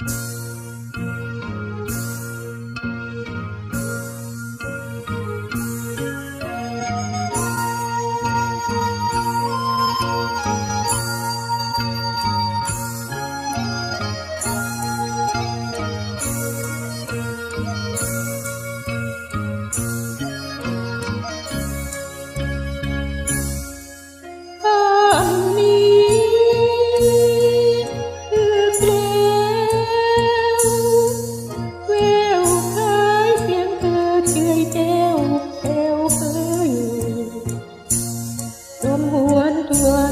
you do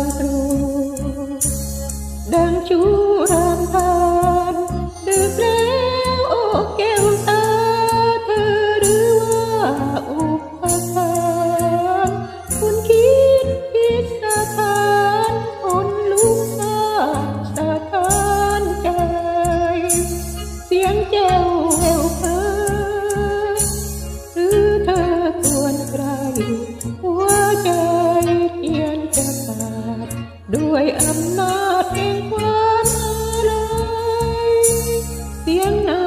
ด้วยอำนาจแห่งความอะไรเสียงนา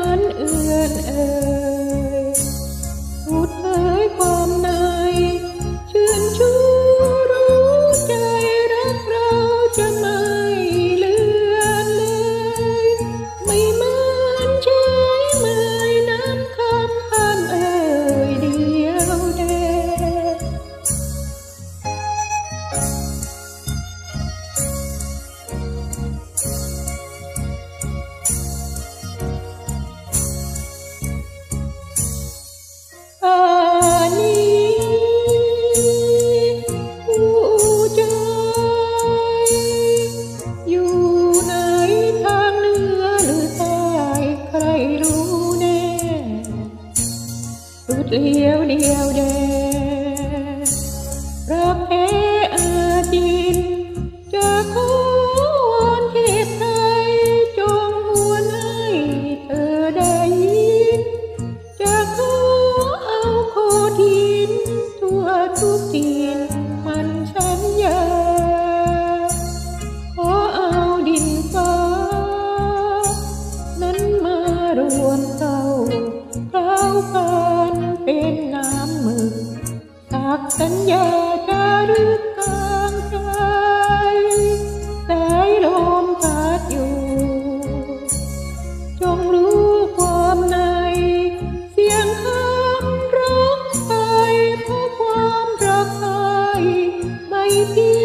เลี้ยวเดียวเดรักเออาจินจะขอวอนเทพไยจงหวนให้เธอได้ยินจะขอเอาโคทินทั่วทุกที สัญญาจะรึกกลางใจสายลมพัดอยู่ จงรู้ความใน เสียงคำร้องไปเพราะความรักใครไม่เพี